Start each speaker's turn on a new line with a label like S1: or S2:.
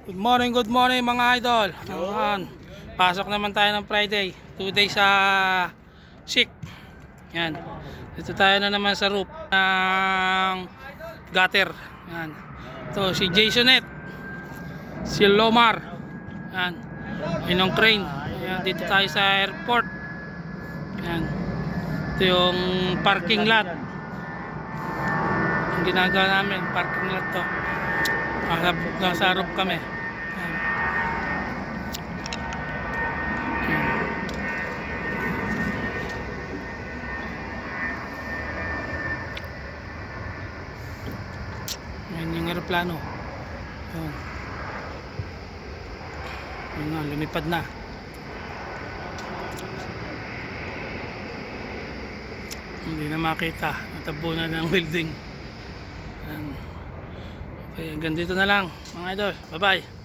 S1: Good morning, good morning mga idol. Ayan. Pasok naman tayo ng Friday. Two days sa sick. Yan. Dito tayo na naman sa roof ng gutter. Yan. Ito si Jasonet. Si Lomar. Yan. Inong crane. Yan. Dito tayo sa airport. Yan. Ito yung parking lot. Ang ginagawa namin, parking lot to. Nasa, nasa roof kami. Yan. Yung aeroplano. Yan. Yan na, lumipad na. Hindi na makita. Natabunan ng building. Yan. Okay, hanggang na lang mga idol. Bye-bye.